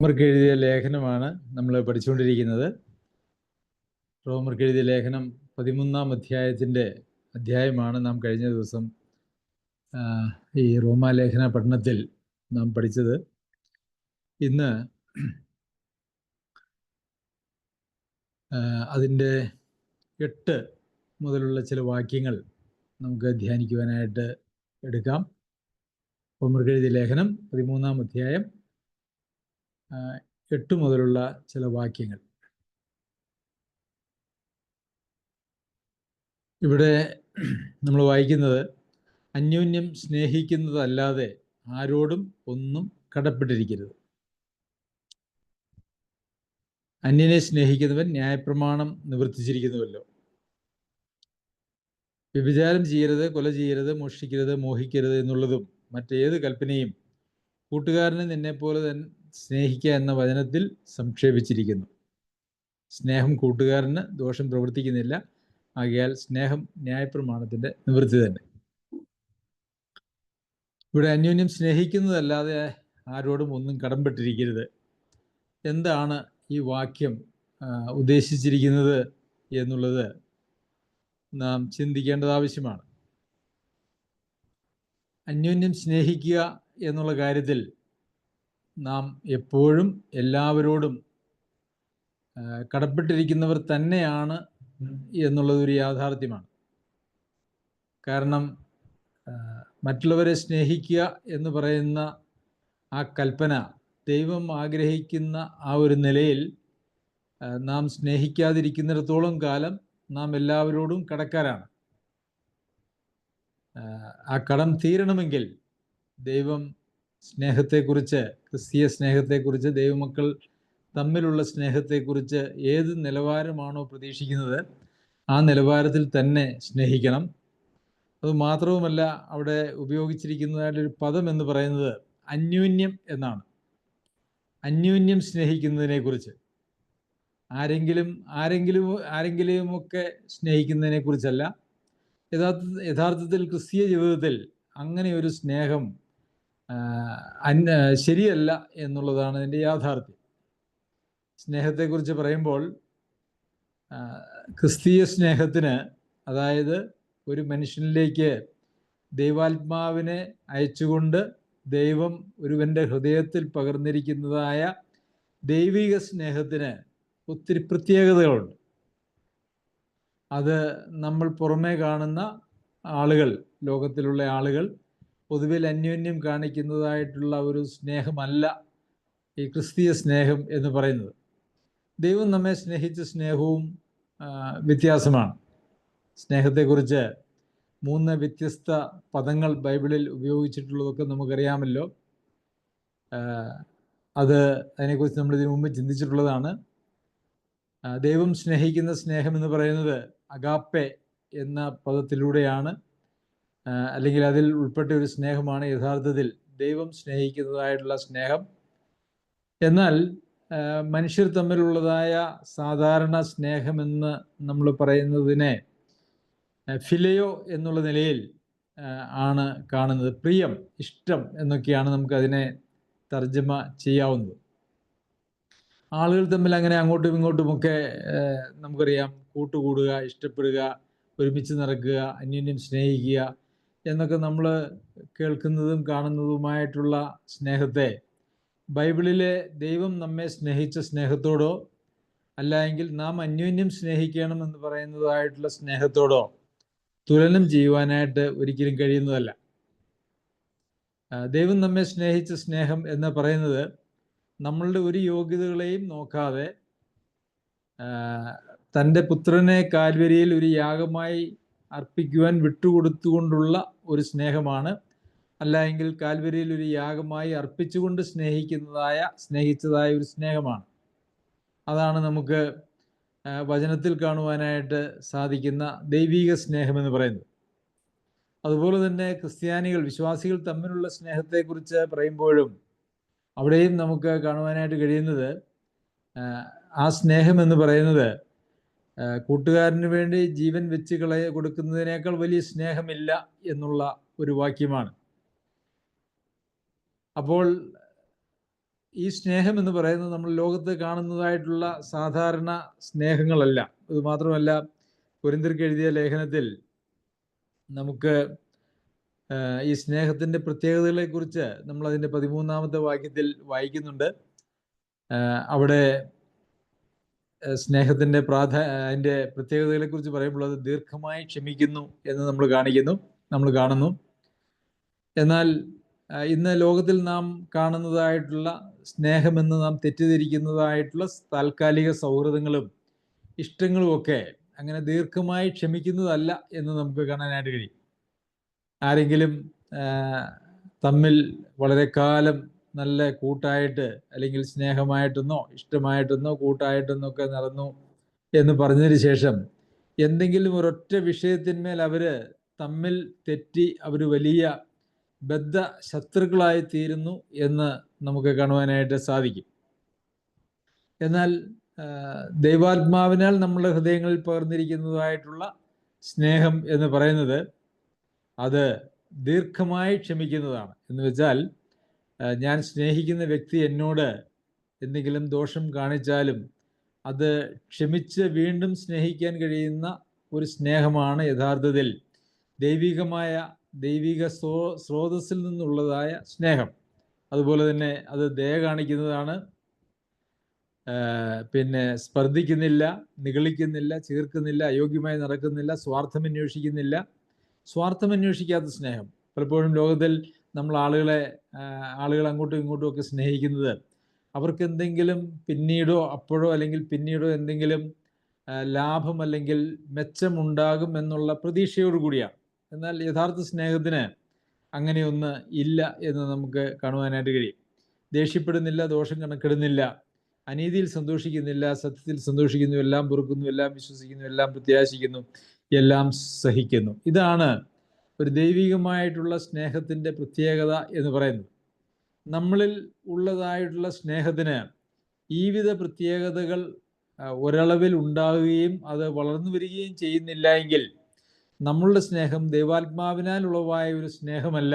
റോമർക്ക് എഴുതിയ ലേഖനമാണ് നമ്മൾ പഠിച്ചുകൊണ്ടിരിക്കുന്നത്. റോമർക്ക് എഴുതിയ ലേഖനം പതിമൂന്നാം അധ്യായത്തിന്റെ അധ്യായമാണ് നാം കഴിഞ്ഞ ദിവസം ഈ റോമാലേഖന പഠനത്തിൽ നാം പഠിച്ചത്. ഇന്ന് അതിന്റെ എട്ട് മുതലുള്ള ചില വാക്യങ്ങൾ നമുക്ക് ധ്യാനിക്കുവാനായിട്ട് എടുക്കാം. റോമർക്ക് എഴുതിയ ലേഖനം പതിമൂന്നാം അധ്യായം എട്ട് മുതലുള്ള ചില വാക്യങ്ങൾ. ഇവിടെ നമ്മൾ വായിക്കുന്നത് അന്യോന്യം സ്നേഹിക്കുന്നതല്ലാതെ ആരോടും ഒന്നും കടപ്പെട്ടിരിക്കരുത്. അന്യനെ സ്നേഹിക്കുന്നവൻ ന്യായപ്രമാണം നിവർത്തിച്ചിരിക്കുന്നുവല്ലോ. വ്യഭിചാരം ചെയ്യരുത് കൊല ചെയ്യരുത് മോഷ്ടിക്കരുത് മോഹിക്കരുത് എന്നുള്ളതും മറ്റേത് കൽപ്പനയും കൂട്ടുകാരനെ നിന്നെപ്പോലെ തന്നെ സ്നേഹിക്കുക എന്ന വചനത്തിൽ സംക്ഷേപിച്ചിരിക്കുന്നു. സ്നേഹം കൂട്ടുകാരന് ദോഷം പ്രവർത്തിക്കുന്നില്ല. ആകയാൽ സ്നേഹം ന്യായപ്രമാണത്തിന്റെ നിവൃത്തി തന്നെ. ഇവിടെ അന്യോന്യം സ്നേഹിക്കുന്നതല്ലാതെ ആരോടും ഒന്നും കടംപെട്ടിരിക്കരുത്. എന്താണ് ഈ വാക്യം ഉദ്ദേശിച്ചിരിക്കുന്നത് എന്നുള്ളത് നാം ചിന്തിക്കേണ്ടത് ആവശ്യമാണ്. അന്യോന്യം സ്നേഹിക്കുക എന്നുള്ള കാര്യത്തിൽ നാം എപ്പോഴും എല്ലാവരോടും കടപ്പെട്ടിരിക്കുന്നവർ തന്നെയാണ് എന്നുള്ളത് ഒരു യാഥാർത്ഥ്യമാണ്. കാരണം മറ്റുള്ളവരെ സ്നേഹിക്കുക എന്ന് പറയുന്ന ആ കൽപ്പന ദൈവം ആഗ്രഹിക്കുന്ന ആ ഒരു നിലയിൽ നാം സ്നേഹിക്കാതിരിക്കുന്നിടത്തോളം കാലം നാം എല്ലാവരോടും കടക്കാരാണ്. ആ കടം തീരണമെങ്കിൽ ദൈവം സ്നേഹത്തെക്കുറിച്ച് ക്രിസ്തീയ സ്നേഹത്തെക്കുറിച്ച് ദൈവമക്കൾ തമ്മിലുള്ള സ്നേഹത്തെക്കുറിച്ച് ഏത് നിലവാരമാണോ പ്രതീക്ഷിക്കുന്നത് ആ നിലവാരത്തിൽ തന്നെ സ്നേഹിക്കണം. അത് മാത്രവുമല്ല അവിടെ ഉപയോഗിച്ചിരിക്കുന്നതായിട്ടൊരു പദം എന്ന് പറയുന്നത് അന്യോന്യം എന്നാണ്. അന്യോന്യം സ്നേഹിക്കുന്നതിനെ കുറിച്ച് ആരെങ്കിലും ആരെങ്കിലും ആരെങ്കിലുമൊക്കെ സ്നേഹിക്കുന്നതിനെ കുറിച്ചല്ല യഥാർത്ഥ യഥാർത്ഥത്തിൽ ക്രിസ്തീയ ജീവിതത്തിൽ അങ്ങനെ ഒരു സ്നേഹം അന്യ ശരിയല്ല എന്നുള്ളതാണ് അതിന്റെ യാഥാർത്ഥ്യം. സ്നേഹത്തെക്കുറിച്ച് പറയുമ്പോൾ ക്രിസ്തീയ സ്നേഹത്തിന് അതായത് ഒരു മനുഷ്യനിലേക്ക് ദൈവാത്മാവിനെ അയച്ചുകൊണ്ട് ദൈവം ഒരുവന്റെ ഹൃദയത്തിൽ പകർന്നിരിക്കുന്നതായ ദൈവിക സ്നേഹത്തിന് ഒത്തിരി പ്രത്യേകതകളുണ്ട്. അത് നമ്മൾ പുറമേ കാണുന്ന ആളുകൾ ലോകത്തിലുള്ള ആളുകൾ പൊതുവിൽ അന്യോന്യം കാണിക്കുന്നതായിട്ടുള്ള ഒരു സ്നേഹമല്ല ഈ ക്രിസ്തീയ സ്നേഹം എന്ന് പറയുന്നത്. ദൈവം നമ്മെ സ്നേഹിച്ച സ്നേഹവും വ്യത്യാസമാണ്. സ്നേഹത്തെക്കുറിച്ച് മൂന്ന് വ്യത്യസ്ത പദങ്ങൾ ബൈബിളിൽ ഉപയോഗിച്ചിട്ടുള്ളതൊക്കെ നമുക്കറിയാമല്ലോ. അത് അതിനെക്കുറിച്ച് നമ്മൾ ഇതിനു മുമ്പ് ചിന്തിച്ചിട്ടുള്ളതാണ്. ദൈവം സ്നേഹിക്കുന്ന സ്നേഹം എന്ന് പറയുന്നത് അഗാപ്പെ എന്ന പദത്തിലൂടെയാണ്. അല്ലെങ്കിൽ അതിൽ ഉൾപ്പെട്ട ഒരു സ്നേഹമാണ് യഥാർത്ഥത്തിൽ ദൈവം സ്നേഹിക്കുന്നതായിട്ടുള്ള സ്നേഹം. എന്നാൽ മനുഷ്യർ തമ്മിലുള്ളതായ സാധാരണ സ്നേഹമെന്ന് നമ്മൾ പറയുന്നതിനെ ഫിലയോ എന്നുള്ള നിലയിൽ ആണ് കാണുന്നത്. പ്രിയം ഇഷ്ടം എന്നൊക്കെയാണ് നമുക്ക് അതിനെ തർജമ ചെയ്യാവുന്നത്. ആളുകൾ തമ്മിൽ അങ്ങനെ അങ്ങോട്ടും ഇങ്ങോട്ടുമൊക്കെ നമുക്കറിയാം കൂട്ടുകൂടുക ഇഷ്ടപ്പെടുക ഒരുമിച്ച് നടക്കുക അന്യോന്യം സ്നേഹിക്കുക എന്നൊക്കെ നമ്മൾ കേൾക്കുന്നതും കാണുന്നതുമായിട്ടുള്ള സ്നേഹത്തെ. ബൈബിളിലെ ദൈവം നമ്മെ സ്നേഹിച്ച സ്നേഹത്തോടോ അല്ല എങ്കിൽ നാം അന്യോന്യം സ്നേഹിക്കണം എന്ന് പറയുന്നതായിട്ടുള്ള സ്നേഹത്തോടോ തുലനം ചെയ്യുവാനായിട്ട് ഒരിക്കലും കഴിയുന്നതല്ല. ദൈവം നമ്മെ സ്നേഹിച്ച സ്നേഹം എന്ന് പറയുന്നത് നമ്മളുടെ ഒരു യോഗ്യതകളെയും നോക്കാതെ തന്റെ പുത്രനെ കാൽവരിയിൽ ഒരു യാഗമായി അർപ്പിക്കുവാൻ വിട്ടുകൊടുത്തുകൊണ്ടുള്ള ഒരു സ്നേഹമാണ്. അല്ല എങ്കിൽ കാൽവരിയിൽ ഒരു യാഗമായി അർപ്പിച്ചുകൊണ്ട് സ്നേഹിക്കുന്നതായ സ്നേഹിച്ചതായ ഒരു സ്നേഹമാണ്. അതാണ് നമുക്ക് വചനത്തിൽ കാണുവാനായിട്ട് സാധിക്കുന്ന ദൈവീക സ്നേഹമെന്ന് പറയുന്നത്. അതുപോലെ തന്നെ ക്രിസ്ത്യാനികൾ വിശ്വാസികൾ തമ്മിലുള്ള സ്നേഹത്തെക്കുറിച്ച് പറയുമ്പോഴും അവിടെയും നമുക്ക് കാണുവാനായിട്ട് കഴിയുന്നത് ആ, സ്നേഹം എന്ന് പറയുന്നത് കൂട്ടുകാരന് വേണ്ടി ജീവൻ വെച്ച് കളയ കൊടുക്കുന്നതിനേക്കാൾ വലിയ സ്നേഹമില്ല എന്നുള്ള ഒരു വാക്യമാണ്. അപ്പോൾ ഈ സ്നേഹം എന്ന് പറയുന്നത് നമ്മൾ ലോകത്ത് കാണുന്നതായിട്ടുള്ള സാധാരണ സ്നേഹങ്ങളല്ല. ഇത് മാത്രമല്ല കുരിന്തിർക്ക് എഴുതിയ ലേഖനത്തിൽ നമുക്ക് ഈ സ്നേഹത്തിന്റെ പ്രത്യേകതകളെക്കുറിച്ച് നമ്മൾ അതിന്റെ പതിമൂന്നാമത്തെ വാക്യത്തിൽ വായിക്കുന്നുണ്ട്. അവിടെ സ്നേഹത്തിന്റെ പ്രാധാ അതിന്റെ പ്രത്യേകതകളെ കുറിച്ച് പറയുമ്പോൾ അത് ദീർഘമായി ക്ഷമിക്കുന്നു എന്ന് നമ്മൾ കാണിക്കുന്നു നമ്മൾ കാണുന്നു. എന്നാൽ ഇന്ന് ലോകത്തിൽ നാം കാണുന്നതായിട്ടുള്ള സ്നേഹമെന്ന് നാം തെറ്റിദ്ധരിക്കുന്നതായിട്ടുള്ള താൽക്കാലിക സൗഹൃദങ്ങളും ഇഷ്ടങ്ങളും ഒക്കെ അങ്ങനെ ദീർഘമായി ക്ഷമിക്കുന്നതല്ല എന്ന് നമുക്ക് കാണാനായിട്ട് കഴിയും. ആരെങ്കിലും തമ്മിൽ വളരെ കാലം നല്ല കൂട്ടായിട്ട് അല്ലെങ്കിൽ സ്നേഹമായിട്ടെന്നോ ഇഷ്ടമായിട്ടെന്നോ കൂട്ടായിട്ടെന്നോ ഒക്കെ നടന്നു എന്ന് പറഞ്ഞതിന് ശേഷം എന്തെങ്കിലും ഒരൊറ്റ വിഷയത്തിന്മേൽ അവർ തമ്മിൽ തെറ്റി അവർ വലിയ ബദ്ധ ശത്രുക്കളായി തീരുന്നു എന്ന് നമുക്ക് കാണുവാനായിട്ട് സാധിക്കും. എന്നാൽ ദൈവാത്മാവിനാൽ നമ്മുടെ ഹൃദയങ്ങളിൽ പകർന്നിരിക്കുന്നതായിട്ടുള്ള സ്നേഹം എന്ന് പറയുന്നത് അത് ദീർഘമായി ക്ഷമിക്കുന്നതാണ്. എന്ന് വെച്ചാൽ ഞാൻ സ്നേഹിക്കുന്ന വ്യക്തി എന്നോട് എന്തെങ്കിലും ദോഷം കാണിച്ചാലും അത് ക്ഷമിച്ച് വീണ്ടും സ്നേഹിക്കാൻ കഴിയുന്ന ഒരു സ്നേഹമാണ് യഥാർത്ഥത്തിൽ ദൈവികമായ ദൈവിക സ്രോ സ്രോതസ്സിൽ നിന്നുള്ളതായ സ്നേഹം. അതുപോലെ തന്നെ അത് ദയ കാണിക്കുന്നതാണ്. പിന്നെ സ്പർദ്ധിക്കുന്നില്ല നിഗളിക്കുന്നില്ല ചീർക്കുന്നില്ല അയോഗ്യമായി നടക്കുന്നില്ല സ്വാർത്ഥം അന്വേഷിക്കുന്നില്ല സ്വാർത്ഥം അന്വേഷിക്കാത്ത സ്നേഹം. പലപ്പോഴും ലോകത്തിൽ നമ്മൾ ആളുകളെ ആളുകൾ അങ്ങോട്ടും ഇങ്ങോട്ടും ഒക്കെ സ്നേഹിക്കുന്നത് അവർക്ക് എന്തെങ്കിലും പിന്നീടോ അപ്പോഴോ അല്ലെങ്കിൽ പിന്നീടോ എന്തെങ്കിലും ലാഭം അല്ലെങ്കിൽ മെച്ചമുണ്ടാകും എന്നുള്ള പ്രതീക്ഷയോട് കൂടിയാണ്. എന്നാൽ യഥാർത്ഥ സ്നേഹത്തിന് അങ്ങനെയൊന്ന് ഇല്ല എന്ന് നമുക്ക് കാണുവാനായിട്ട് കഴിയും. ദേഷ്യപ്പെടുന്നില്ല ദോഷം കണക്കിടുന്നില്ല അനീതിയിൽ സന്തോഷിക്കുന്നില്ല സത്യത്തിൽ സന്തോഷിക്കുന്നു എല്ലാം പൊറുക്കുന്നു എല്ലാം വിശ്വസിക്കുന്നു എല്ലാം പ്രത്യാശിക്കുന്നു എല്ലാം സഹിക്കുന്നു. ഇതാണ് ഒരു ദൈവികമായിട്ടുള്ള സ്നേഹത്തിന്റെ പ്രത്യേകത എന്ന് പറയുന്നത് നമ്മളിൽ ഉള്ളതായിട്ടുള്ള സ്നേഹത്തിന് ഈ വിധ പ്രത്യേകതകൾ ഒരളവിൽ ഉണ്ടാവുകയും അത് വളർന്നു വരികയും ചെയ്യുന്നില്ല എങ്കിൽ നമ്മളുടെ സ്നേഹം ദൈവാത്മാവിനാൽ ഉളവായ ഒരു സ്നേഹമല്ല.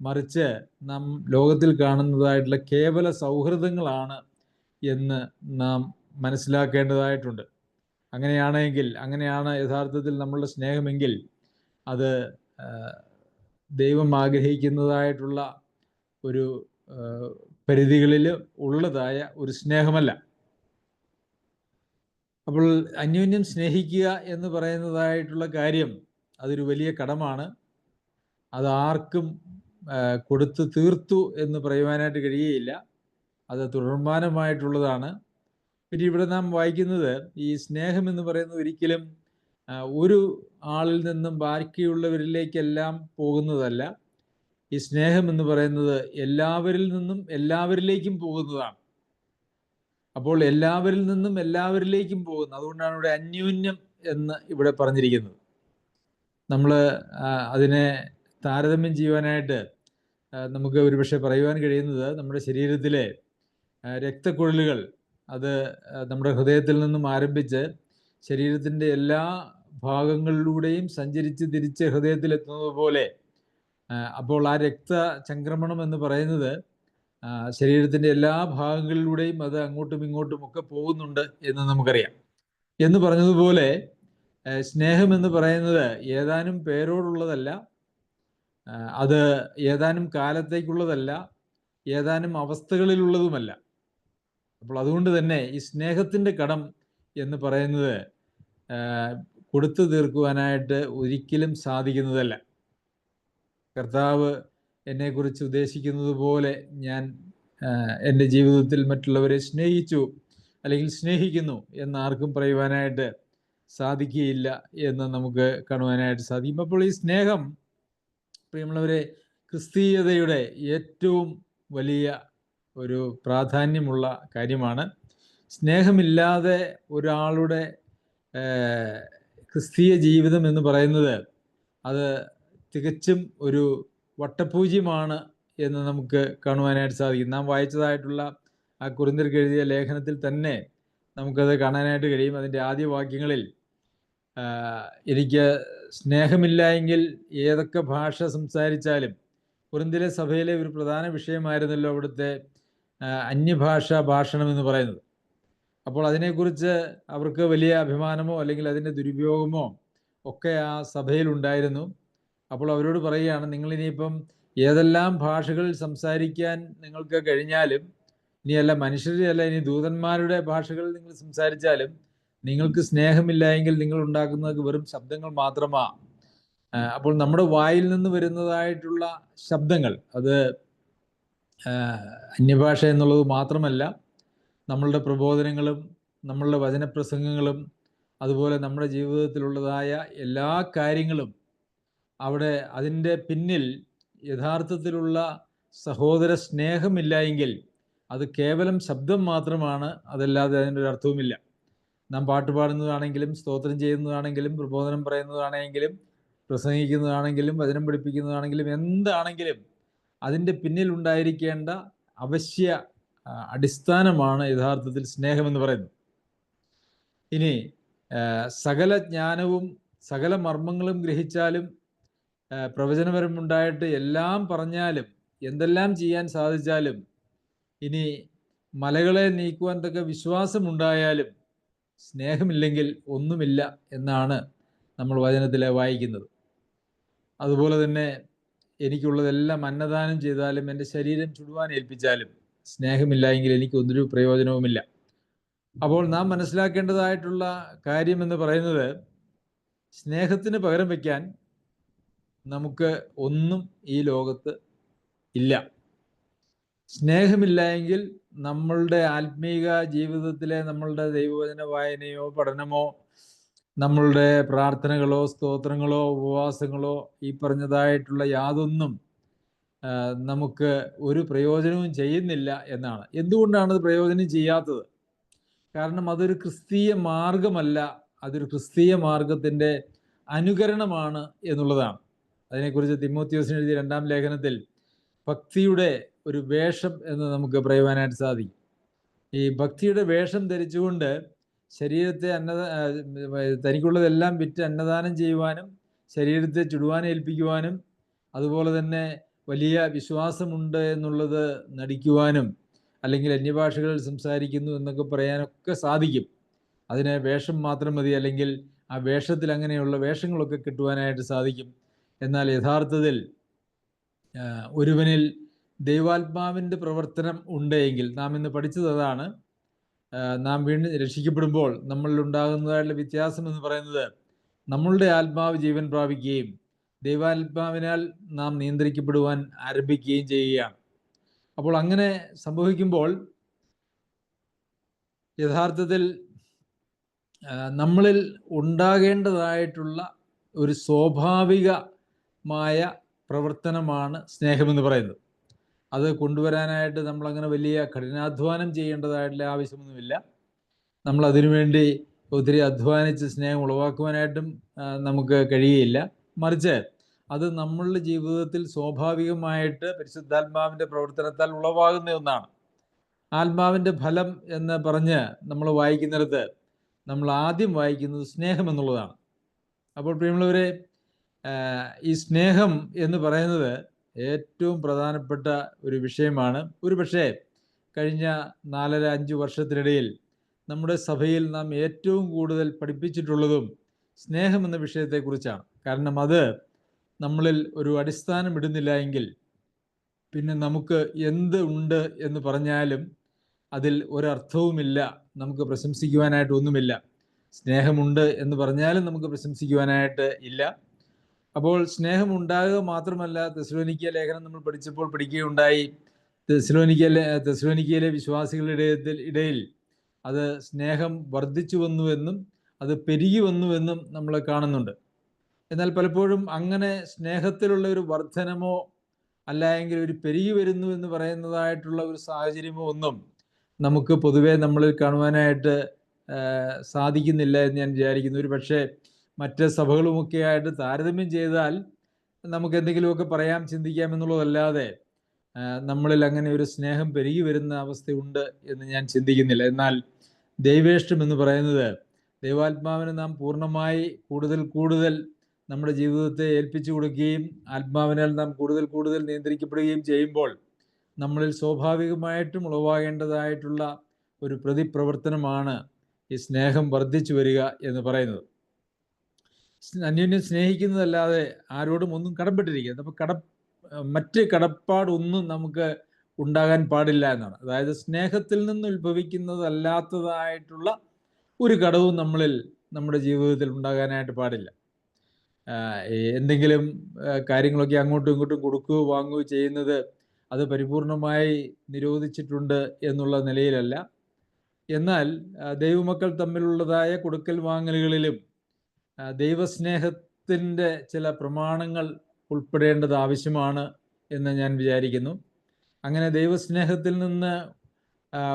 മറിച്ച് നാം ലോകത്തിൽ കാണുന്നതായിട്ടുള്ള കേവല സൗഹൃദങ്ങളാണ് എന്ന് നാം മനസ്സിലാക്കേണ്ടതായിട്ടുണ്ട്. അങ്ങനെയാണെങ്കിൽ അങ്ങനെയാണ് യഥാർത്ഥത്തിൽ നമ്മളുടെ സ്നേഹമെങ്കിൽ അത് ദൈവം ആഗ്രഹിക്കുന്നതായിട്ടുള്ള ഒരു പരിധികളിൽ ഉള്ളതായ ഒരു സ്നേഹമല്ല. അപ്പോൾ അന്യോന്യം സ്നേഹിക്കുക എന്ന് പറയുന്നതായിട്ടുള്ള കാര്യം അതൊരു വലിയ കടമാണ്. അത് ആർക്കും കൊടുത്ത് തീർത്തു എന്ന് പറയുവാനായിട്ട് കഴിയുകയില്ല. അത് തുടർമാനമായിട്ടുള്ളതാണ് പിന്നെ ഇവിടെ നാം വായിക്കുന്നത് ഈ സ്നേഹം എന്ന് പറയുന്നത് ഒരിക്കലും ഒരു ആളിൽ നിന്നും ബാക്കിയുള്ളവരിലേക്കെല്ലാം പോകുന്നതല്ല. ഈ സ്നേഹം എന്ന് പറയുന്നത് എല്ലാവരിൽ നിന്നും എല്ലാവരിലേക്കും പോകുന്നതാണ്. അപ്പോൾ എല്ലാവരിൽ നിന്നും എല്ലാവരിലേക്കും പോകുന്നത് അതുകൊണ്ടാണ് ഇവിടെ അന്യോന്യം എന്ന് ഇവിടെ പറഞ്ഞിരിക്കുന്നത്. നമ്മൾ അതിനെ താരതമ്യം ചെയ്യുവാനായിട്ട് നമുക്ക് ഒരുപക്ഷെ പറയുവാൻ കഴിയുന്നത് നമ്മുടെ ശരീരത്തിലെ രക്തക്കുഴലുകൾ അത് നമ്മുടെ ഹൃദയത്തിൽ നിന്നും ആരംഭിച്ച് ശരീരത്തിന്റെ എല്ലാ ഭാഗങ്ങളിലൂടെയും സഞ്ചരിച്ച് തിരിച്ച് ഹൃദയത്തിലെത്തുന്നത് പോലെ അപ്പോൾ ആ രക്തചംക്രമണം എന്ന് പറയുന്നത് ശരീരത്തിന്റെ എല്ലാ ഭാഗങ്ങളിലൂടെയും അത് അങ്ങോട്ടും ഇങ്ങോട്ടും ഒക്കെ പോകുന്നുണ്ട് എന്ന് നമുക്കറിയാം. എന്ന് പറഞ്ഞതുപോലെ സ്നേഹം എന്ന് പറയുന്നത് ഏതാനും പേരോടുള്ളതല്ല അത് ഏതാനും കാലത്തേക്കുള്ളതല്ല ഏതാനും അവസ്ഥകളിലുള്ളതുമല്ല. അപ്പോൾ അതുകൊണ്ട് തന്നെ ഈ സ്നേഹത്തിന്റെ കടം എന്ന് പറയുന്നത് കൊടുത്തു തീർക്കുവാനായിട്ട് ഒരിക്കലും സാധിക്കുന്നതല്ല. കർത്താവ് എന്നെക്കുറിച്ച് ഉദ്ദേശിക്കുന്നത് പോലെ ഞാൻ എന്റെ ജീവിതത്തിൽ മറ്റുള്ളവരെ സ്നേഹിച്ചു അല്ലെങ്കിൽ സ്നേഹിക്കുന്നു എന്ന് ആർക്കും പറയുവാനായിട്ട് സാധിക്കുകയില്ല എന്ന് നമുക്ക് കാണുവാനായിട്ട് സാധിക്കും. അപ്പോൾ ഈ സ്നേഹം പ്രിയമുള്ളവരെ ക്രിസ്തീയതയുടെ ഏറ്റവും വലിയ ഒരു പ്രാധാന്യമുള്ള കാര്യമാണ്. സ്നേഹമില്ലാതെ ഒരാളുടെ ക്രിസ്തീയ ജീവിതം എന്ന് പറയുന്നത് അത് തികച്ചും ഒരു വട്ടപൂജ്യമാണ് എന്ന് നമുക്ക് കാണുവാനായിട്ട് സാധിക്കും. നാം വായിച്ചതായിട്ടുള്ള ആ കുറിന്തർക്ക് എഴുതിയ ലേഖനത്തിൽ തന്നെ നമുക്കത് കാണാനായിട്ട് കഴിയും. അതിന്റെ ആദ്യ വാക്യങ്ങളിൽ എനിക്ക് സ്നേഹമില്ല എങ്കിൽ ഏതൊക്കെ ഭാഷ സംസാരിച്ചാലും കുറിന്തിലെ സഭയിലെ ഒരു പ്രധാന വിഷയമായിരുന്നല്ലോ അവിടുത്തെ അന്യഭാഷാ ഭാഷണം എന്ന് പറയുന്നത്. അപ്പോൾ അതിനെക്കുറിച്ച് അവർക്ക് വലിയ അഭിമാനമോ അല്ലെങ്കിൽ അതിന്റെ ദുരുപയോഗമോ ഒക്കെ ആ സഭയിൽ ഉണ്ടായിരുന്നു. അപ്പോൾ അവരോട് പറയുകയാണ് നിങ്ങൾ ഇനിയിപ്പം ഏതെല്ലാം ഭാഷകൾ സംസാരിക്കാൻ നിങ്ങൾക്ക് കഴിഞ്ഞാലും ഇനിയല്ല മനുഷ്യരുടെ അല്ല ഇനി ദൂതന്മാരുടെ ഭാഷകൾ നിങ്ങൾ സംസാരിച്ചാലും നിങ്ങൾക്ക് സ്നേഹമില്ല എങ്കിൽ നിങ്ങൾ ഉണ്ടാക്കുന്നത് വെറും ശബ്ദങ്ങൾ മാത്രമാണ് അപ്പോൾ നമ്മുടെ വായിൽ നിന്ന് വരുന്നതായിട്ടുള്ള ശബ്ദങ്ങൾ അത് അന്യഭാഷ എന്നുള്ളത് മാത്രമല്ല നമ്മളുടെ പ്രബോധനങ്ങളും നമ്മളുടെ വചനപ്രസംഗങ്ങളും അതുപോലെ നമ്മുടെ ജീവിതത്തിലുള്ളതായ എല്ലാ കാര്യങ്ങളും അവിടെ അതിന്റെ പിന്നിൽ യഥാർത്ഥത്തിലുള്ള സഹോദര സ്നേഹമില്ല എങ്കിൽ അത് കേവലം ശബ്ദം മാത്രമാണ് അതല്ലാതെ അതിന്റെ ഒരു അർത്ഥവുമില്ല. നാം പാട്ട് പാടുന്നതാണെങ്കിലും സ്തോത്രം ചെയ്യുന്നതാണെങ്കിലും പ്രബോധനം പറയുന്നതാണെങ്കിലും പ്രസംഗിക്കുന്നതാണെങ്കിലും വചനം പഠിപ്പിക്കുന്നതാണെങ്കിലും എന്താണെങ്കിലും അതിന്റെ പിന്നിൽ ഉണ്ടായിരിക്കേണ്ട അവശ്യ അടിസ്ഥാനമാണ് യഥാർത്ഥത്തിൽ സ്നേഹമെന്ന് പറയുന്നത്. ഇനി സകല ജ്ഞാനവും സകല മർമ്മങ്ങളും ഗ്രഹിച്ചാലും പ്രവചനപരമുണ്ടായിട്ട് എല്ലാം പറഞ്ഞാലും എന്തെല്ലാം ചെയ്യാൻ സാധിച്ചാലും ഇനി മലകളെ നീക്കുവാൻ തക്ക വിശ്വാസമുണ്ടായാലും സ്നേഹമില്ലെങ്കിൽ ഒന്നുമില്ല എന്നാണ് നമ്മൾ വചനത്തിൽ വായിക്കുന്നത്. അതുപോലെ തന്നെ എനിക്കുള്ളതെല്ലാം അന്നദാനം ചെയ്താലും എന്റെ ശരീരം ചുടുവാൻ ഏൽപ്പിച്ചാലും സ്നേഹമില്ല എങ്കിൽ എനിക്ക് ഒന്നൊരു പ്രയോജനവുമില്ല. അപ്പോൾ നാം മനസ്സിലാക്കേണ്ടതായിട്ടുള്ള കാര്യം എന്ന് പറയുന്നത് സ്നേഹത്തിന് പകരം വയ്ക്കാൻ നമുക്ക് ഒന്നും ഈ ലോകത്ത് ഇല്ല. സ്നേഹമില്ല എങ്കിൽ നമ്മളുടെ ആത്മീക ജീവിതത്തിലെ നമ്മളുടെ ദൈവവചന വായനയോ പഠനമോ നമ്മളുടെ പ്രാർത്ഥനകളോ സ്തോത്രങ്ങളോ ഉപവാസങ്ങളോ ഈ പറഞ്ഞതായിട്ടുള്ള യാതൊന്നും നമുക്ക് ഒരു പ്രയോജനവും ചെയ്യുന്നില്ല എന്നാണ്. എന്തുകൊണ്ടാണ് പ്രയോജനം ചെയ്യാത്തത്? കാരണം അതൊരു ക്രിസ്തീയ മാർഗമല്ല അതൊരു ക്രിസ്തീയ മാർഗത്തിന്റെ അനുകരണമാണ് എന്നുള്ളതാണ്. അതിനെക്കുറിച്ച് തിമോത്യോസിന് എഴുതിയ രണ്ടാം ലേഖനത്തിൽ ഭക്തിയുടെ ഒരു വേഷം എന്ന് നമുക്ക് പറയുവാനായിട്ട് സാധിക്കും. ഈ ഭക്തിയുടെ വേഷം ധരിച്ചുകൊണ്ട് ശരീരത്തെ അന്നദാ തനിക്കുള്ളതെല്ലാം വിറ്റ് അന്നദാനം ചെയ്യുവാനും ശരീരത്തെ ചുടുവാനേൽപ്പിക്കുവാനും അതുപോലെ തന്നെ വലിയ വിശ്വാസമുണ്ട് എന്നുള്ളത് നടിക്കുവാനും അല്ലെങ്കിൽ അന്യഭാഷകളിൽ സംസാരിക്കുന്നു എന്നൊക്കെ പറയാനൊക്കെ സാധിക്കും. അതിന് വേഷം മാത്രം മതി അല്ലെങ്കിൽ ആ വേഷത്തിൽ അങ്ങനെയുള്ള വേഷങ്ങളൊക്കെ കിട്ടുവാനായിട്ട് സാധിക്കും. എന്നാൽ യഥാർത്ഥത്തിൽ ഒരുവനിൽ ദൈവാത്മാവിന്റെ പ്രവർത്തനം ഉണ്ട് എങ്കിൽ നാം ഇന്ന് പഠിച്ചത് അതാണ്. നാം വീണ്ടും രക്ഷിക്കപ്പെടുമ്പോൾ നമ്മളിൽ ഉണ്ടാകുന്നതായിട്ടുള്ള വ്യത്യാസം എന്ന് പറയുന്നത് നമ്മളുടെ ആത്മാവ് ജീവൻ പ്രാപിക്കുകയും ദൈവാത്മാവിനാൽ നാം നിയന്ത്രിക്കപ്പെടുവാൻ ആരംഭിക്കുകയും ചെയ്യുകയാണ്. അപ്പോൾ അങ്ങനെ സംഭവിക്കുമ്പോൾ യഥാർത്ഥത്തിൽ നമ്മളിൽ ഉണ്ടാകേണ്ടതായിട്ടുള്ള ഒരു സ്വാഭാവികമായ പ്രവർത്തനമാണ് സ്നേഹമെന്ന് പറയുന്നത്. അത് കൊണ്ടുവരാനായിട്ട് നമ്മളങ്ങനെ വലിയ കഠിനാധ്വാനം ചെയ്യേണ്ടതായിട്ടുള്ള ആവശ്യമൊന്നുമില്ല. നമ്മൾ അതിനുവേണ്ടി ഒത്തിരി അധ്വാനിച്ച് സ്നേഹം ഉളവാക്കുവാനായിട്ടും നമുക്ക് കഴിയുകയില്ല. മറിച്ച് അത് നമ്മളുടെ ജീവിതത്തിൽ സ്വാഭാവികമായിട്ട് പരിശുദ്ധാത്മാവിന്റെ പ്രവർത്തനത്താൽ ഉളവാകുന്ന ഒന്നാണ്. ആത്മാവിന്റെ ഫലം എന്ന് പറഞ്ഞ് നമ്മൾ വായിക്കുന്നിടത്ത് നമ്മൾ ആദ്യം വായിക്കുന്നത് സ്നേഹം എന്നുള്ളതാണ്. അപ്പോൾ പ്രിയമുള്ളവരെ ഈ സ്നേഹം എന്ന് പറയുന്നത് ഏറ്റവും പ്രധാനപ്പെട്ട ഒരു വിഷയമാണ്. ഒരു പക്ഷേ കഴിഞ്ഞ നാലര അഞ്ച് വർഷത്തിനിടയിൽ നമ്മുടെ സഭയിൽ നാം ഏറ്റവും കൂടുതൽ പഠിപ്പിച്ചിട്ടുള്ളതും സ്നേഹം എന്ന വിഷയത്തെക്കുറിച്ചാണ്. കാരണം അത് നമ്മളിൽ ഒരു അടിസ്ഥാനം ഇടുന്നില്ല എങ്കിൽ പിന്നെ നമുക്ക് എന്ത് ഉണ്ട് എന്ന് പറഞ്ഞാലും അതിൽ ഒരർത്ഥവുമില്ല. നമുക്ക് പ്രശംസിക്കുവാനായിട്ട് ഒന്നുമില്ല. സ്നേഹമുണ്ട് എന്ന് പറഞ്ഞാലും നമുക്ക് പ്രശംസിക്കുവാനായിട്ട് ഇല്ല. അപ്പോൾ സ്നേഹം ഉണ്ടാകുക മാത്രമല്ല തെസ്ലോനിക്ക ലേഖനം നമ്മൾ പഠിച്ചപ്പോൾ പഠിക്കുകയുണ്ടായി. തെസ്ലോനിക്കയിലെ തെസ്ലോനിക്കയിലെ വിശ്വാസികളുടെ ഇടയിൽ അത് സ്നേഹം വർദ്ധിച്ചു വന്നുവെന്നും അത് പെരുകി വന്നുവെന്നും നമ്മൾ കാണുന്നുണ്ട്. എന്നാൽ പലപ്പോഴും അങ്ങനെ സ്നേഹത്തിലുള്ള ഒരു വർധനമോ അല്ല എങ്കിൽ ഒരു പെരുകി വരുന്നു എന്ന് പറയുന്നതായിട്ടുള്ള ഒരു സാഹചര്യമോ ഒന്നും നമുക്ക് പൊതുവെ നമ്മളിൽ കാണുവാനായിട്ട് സാധിക്കുന്നില്ല എന്ന് ഞാൻ വിചാരിക്കുന്നു. ഒരു പക്ഷേ മറ്റ് സഭകളുമൊക്കെ ആയിട്ട് താരതമ്യം ചെയ്താൽ നമുക്ക് എന്തെങ്കിലുമൊക്കെ പറയാം ചിന്തിക്കാം എന്നുള്ളതല്ലാതെ നമ്മളിൽ അങ്ങനെ ഒരു സ്നേഹം പെരുകി വരുന്ന അവസ്ഥയുണ്ട് എന്ന് ഞാൻ ചിന്തിക്കുന്നില്ല. എന്നാൽ ദൈവേഷ്ടം എന്ന് പറയുന്നത് ദൈവാത്മാവിനെ നാം പൂർണമായി കൂടുതൽ കൂടുതൽ നമ്മുടെ ജീവിതത്തെ ഏൽപ്പിച്ചു കൊടുക്കുകയും ആത്മാവിനാൽ നാം കൂടുതൽ കൂടുതൽ നിയന്ത്രിക്കപ്പെടുകയും ചെയ്യുമ്പോൾ നമ്മളിൽ സ്വാഭാവികമായിട്ടും ഉളവാകേണ്ടതായിട്ടുള്ള ഒരു പ്രതിപ്രവർത്തനമാണ് ഈ സ്നേഹം വർദ്ധിച്ചു വരിക എന്ന് പറയുന്നത്. അന്യോന്യം സ്നേഹിക്കുന്നതല്ലാതെ ആരോടും ഒന്നും കടപ്പെട്ടിരിക്കുന്നത് അപ്പോൾ കട മറ്റ് കടപ്പാടൊന്നും നമുക്ക് ഉണ്ടാകാൻ പാടില്ല എന്നാണ്. അതായത് സ്നേഹത്തിൽ നിന്ന് ഉത്ഭവിക്കുന്നതല്ലാത്തതായിട്ടുള്ള ഒരു കടവും നമ്മളിൽ നമ്മുടെ ജീവിതത്തിൽ ഉണ്ടാകാനായിട്ട് പാടില്ല. എന്തെങ്കിലും കാര്യങ്ങളൊക്കെ അങ്ങോട്ടും ഇങ്ങോട്ടും കൊടുക്കുകയോ വാങ്ങുകയോ ചെയ്യുന്നത് അത് പരിപൂർണമായി നിരോധിച്ചിട്ടുണ്ട് എന്നുള്ള നിലയിലല്ല. എന്നാൽ ദൈവമക്കൾ തമ്മിലുള്ളതായ കൊടുക്കൽ വാങ്ങലുകളിലും ദൈവസ്നേഹത്തിന്റെ ചില പ്രമാണങ്ങൾ ഉൾപ്പെടേണ്ടത് ആവശ്യമാണ് എന്ന് ഞാൻ വിചാരിക്കുന്നു. അങ്ങനെ ദൈവസ്നേഹത്തിൽ നിന്ന്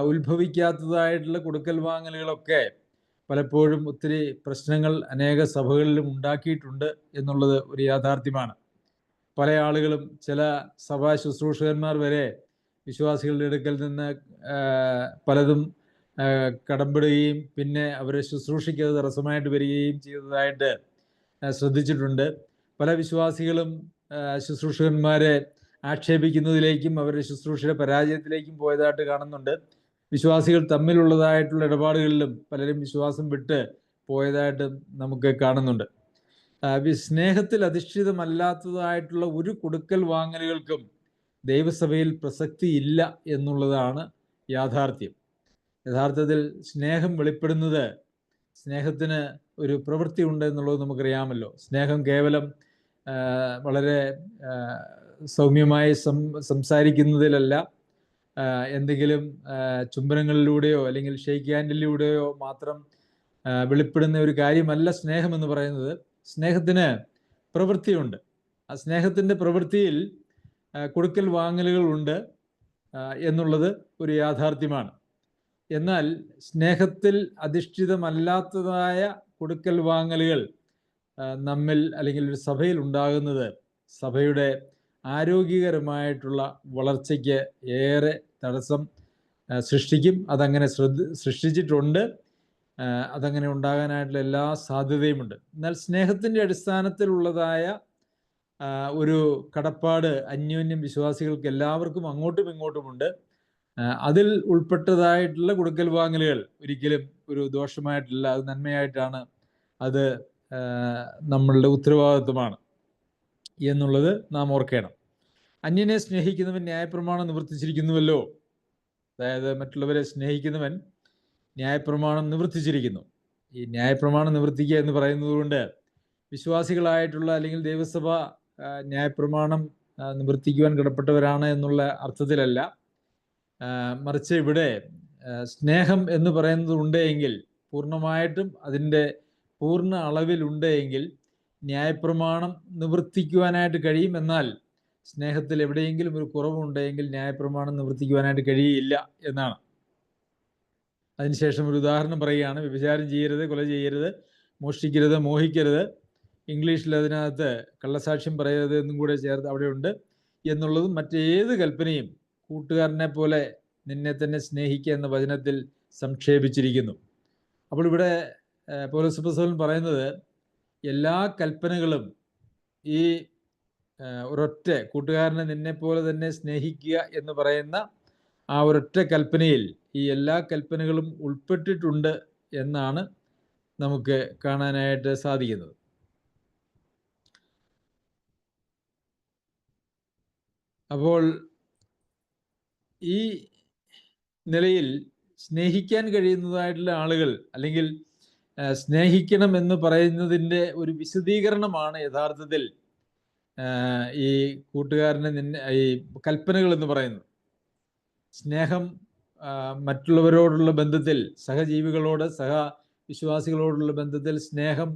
ഉത്ഭവിക്കാത്തതായിട്ടുള്ള കൊടുക്കൽ വാങ്ങലുകളൊക്കെ പലപ്പോഴും ഒത്തിരി പ്രശ്നങ്ങൾ അനേക സഭകളിലും ഉണ്ടാക്കിയിട്ടുണ്ട് എന്നുള്ളത് ഒരു യാഥാർത്ഥ്യമാണ്. പല ആളുകളും ചില സഭാ ശുശ്രൂഷകന്മാർ വരെ വിശ്വാസികളുടെ അടുക്കൽ നിന്ന് പലതും കടമ്പിടുകയും പിന്നെ അവരെ ശുശ്രൂഷയ്ക്ക് തടസ്സമായിട്ട് വരികയും ചെയ്തതായിട്ട് ശ്രദ്ധിച്ചിട്ടുണ്ട്. പല വിശ്വാസികളും ശുശ്രൂഷകന്മാരെ ആക്ഷേപിക്കുന്നതിലേക്കും അവരുടെ ശുശ്രൂഷയുടെ പരാജയത്തിലേക്കും പോയതായിട്ട് കാണുന്നുണ്ട്. വിശ്വാസികൾ തമ്മിലുള്ളതായിട്ടുള്ള ഇടപാടുകളിലും പലരും വിശ്വാസം വിട്ട് പോയതായിട്ട് നമുക്ക് കാണുന്നുണ്ട്. സ്നേഹത്തിൽ അധിഷ്ഠിതമല്ലാത്തതായിട്ടുള്ള ഒരു കൊടുക്കൽ വാങ്ങലുകൾക്കും ദൈവസഭയിൽ പ്രസക്തി ഇല്ല എന്നുള്ളതാണ് യാഥാർത്ഥ്യം. യഥാർത്ഥത്തിൽ സ്നേഹം വെളിപ്പെടുന്നത് സ്നേഹത്തിന് ഒരു പ്രവൃത്തി ഉണ്ട് എന്നുള്ളത് നമുക്കറിയാമല്ലോ. സ്നേഹം കേവലം വളരെ സൗമ്യമായി സം സംസാരിക്കുന്നതിലല്ല എന്തെങ്കിലും ചുംബനങ്ങളിലൂടെയോ അല്ലെങ്കിൽ ഷെയ്ക്ക് ഹാൻഡിലൂടെയോ മാത്രം വെളിപ്പെടുന്ന ഒരു കാര്യമല്ല സ്നേഹം എന്ന് പറയുന്നത്. സ്നേഹത്തിന് പ്രവൃത്തിയുണ്ട്. ആ സ്നേഹത്തിന്റെ പ്രവൃത്തിയിൽ കൊടുക്കൽ വാങ്ങലുകൾ ഉണ്ട് എന്നുള്ളത് ഒരു യാഥാർത്ഥ്യമാണ്. എന്നാൽ സ്നേഹത്തിൽ അധിഷ്ഠിതമല്ലാത്തതായ കൊടുക്കൽ വാങ്ങലുകൾ നമ്മിൽ അല്ലെങ്കിൽ ഒരു സഭയിൽ ഉണ്ടാകുന്നത് സഭയുടെ ആരോഗ്യകരമായിട്ടുള്ള വളർച്ചയ്ക്ക് ഏറെ തടസ്സം സൃഷ്ടിക്കും. അതങ്ങനെ ശ്രദ്ധ സൃഷ്ടിച്ചിട്ടുണ്ട്. അതങ്ങനെ ഉണ്ടാകാനായിട്ടുള്ള എല്ലാ സാധ്യതയുമുണ്ട്. എന്നാൽ സ്നേഹത്തിന്റെ അടിസ്ഥാനത്തിലുള്ളതായ ഒരു കടപ്പാട് അന്യോന്യം വിശ്വാസികൾക്ക് എല്ലാവർക്കും അങ്ങോട്ടും ഇങ്ങോട്ടുമുണ്ട്. അതിൽ ഉൾപ്പെട്ടതായിട്ടുള്ള കൊടുക്കൽ വാങ്ങലുകൾ ഒരിക്കലും ഒരു ദോഷമായിട്ടില്ല. അത് നന്മയായിട്ടാണ് അത് നമ്മളുടെ ഉത്തരവാദിത്വമാണ്. എന്നുള്ളത് നാം ഓർക്കണം. അന്യനെ സ്നേഹിക്കുന്നവൻ ന്യായപ്രമാണം നിവർത്തിച്ചിരിക്കുന്നുവല്ലോ. അതായത് മറ്റുള്ളവരെ സ്നേഹിക്കുന്നവൻ ന്യായപ്രമാണം നിവർത്തിച്ചിരിക്കുന്നു. ഈ ന്യായപ്രമാണം നിവർത്തിക്കുക എന്ന് പറയുന്നത് കൊണ്ട് വിശ്വാസികളായിട്ടുള്ള അല്ലെങ്കിൽ ദൈവസഭ ന്യായപ്രമാണം നിവർത്തിക്കുവാൻ കടപ്പെട്ടവരാണ് എന്നുള്ള അർത്ഥത്തിലല്ല. മറിച്ച് ഇവിടെ സ്നേഹം എന്ന് പറയുന്നത് ഉണ്ടെങ്കിൽ പൂർണമായിട്ടും അതിന്റെ പൂർണ അളവിലുണ്ട് എങ്കിൽ ന്യായപ്രമാണം നിവർത്തിക്കുവാനായിട്ട് കഴിയും. എന്നാൽ സ്നേഹത്തിൽ എവിടെയെങ്കിലും ഒരു കുറവുണ്ടെങ്കിൽ ന്യായപ്രമാണം നിവർത്തിക്കുവാനായിട്ട് കഴിയില്ല എന്നാണ്. അതിനുശേഷം ഒരു ഉദാഹരണം പറയുകയാണ്. വ്യഭിചാരം ചെയ്യരുത് കൊല ചെയ്യരുത് മോഷ്ടിക്കരുത് മോഹിക്കരുത്. ഇംഗ്ലീഷിൽ അതിനകത്ത് കള്ളസാക്ഷ്യം പറയരുത് എന്നും കൂടെ ചേർത്ത് അവിടെയുണ്ട് എന്നുള്ളതും മറ്റേത് കൽപ്പനയും കൂട്ടുകാരനെ പോലെ നിന്നെ തന്നെ സ്നേഹിക്കുക എന്ന വചനത്തിൽ സംക്ഷേപിച്ചിരിക്കുന്നു. അപ്പോൾ ഇവിടെ പോലീസ് പ്രസവൻ പറയുന്നത് എല്ലാ കൽപ്പനകളും ഈ ഒരൊറ്റ കൂട്ടുകാരനെ നിന്നെ പോലെ തന്നെ സ്നേഹിക്കുക എന്ന് പറയുന്ന ആ ഒരൊറ്റ കൽപ്പനയിൽ ഈ എല്ലാ കൽപ്പനകളും ഉൾപ്പെട്ടിട്ടുണ്ട് എന്നാണ് നമുക്ക് കാണാനായിട്ട് സാധിക്കുന്നത്. അപ്പോൾ ഈ നിലയിൽ സ്നേഹിക്കാൻ കഴിയുന്നതായിട്ടുള്ള ആളുകൾ അല്ലെങ്കിൽ സ്നേഹിക്കണം എന്ന് പറയുന്നതിന്റെ ഒരു വിശദീകരണമാണ് യഥാർത്ഥത്തിൽ ഈ കൂട്ടുകാരനെ നിന്നെ ഈ കൽപ്പനകൾ എന്ന് പറയുന്നത് സ്നേഹം മറ്റുള്ളവരോടുള്ള ബന്ധത്തിൽ സഹജീവികളോട് സഹ വിശ്വാസികളോടുള്ള ബന്ധത്തിൽ സ്നേഹം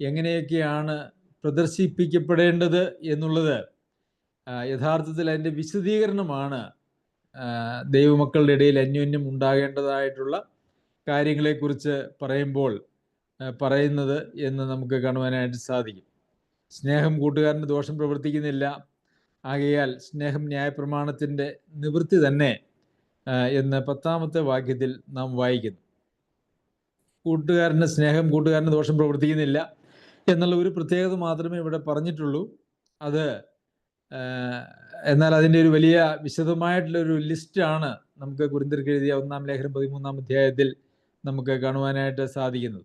എങ്ങനെയൊക്കെയാണ് പ്രദർശിപ്പിക്കപ്പെടേണ്ടത് എന്നുള്ളത് യഥാർത്ഥത്തിൽ അതിന്റെ വിശദീകരണമാണ് ദൈവമക്കളുടെ ഇടയിൽ അന്യോന്യം ഉണ്ടാകേണ്ടതായിട്ടുള്ള കാര്യങ്ങളെക്കുറിച്ച് പറയുമ്പോൾ പറയുന്നത് എന്ന് നമുക്ക് കാണുവാനായിട്ട് സാധിക്കും. സ്നേഹം കൂട്ടുകാരന് ദോഷം പ്രവർത്തിക്കുന്നില്ല. ആകയാൽ സ്നേഹം ന്യായപ്രമാണത്തിന്റെ നിവൃത്തി തന്നെ എന്ന് പത്താമത്തെ വാക്യത്തിൽ നാം വായിക്കുന്നു. കൂട്ടുകാരന് സ്നേഹം കൂട്ടുകാരന് ദോഷം പ്രവർത്തിക്കുന്നില്ല എന്നുള്ള ഒരു പ്രത്യേകത മാത്രമേ ഇവിടെ പറഞ്ഞിട്ടുള്ളൂ. അത് എന്നാൽ അതിന്റെ ഒരു വലിയ വിശദമായിട്ടുള്ള ഒരു ലിസ്റ്റാണ് നമുക്ക് കുരിന്തിർക്ക് എഴുതിയ ഒന്നാം ലേഖനം പതിമൂന്നാം അധ്യായത്തിൽ നമുക്ക് കാണുവാനായിട്ട് സാധിക്കുന്നത്.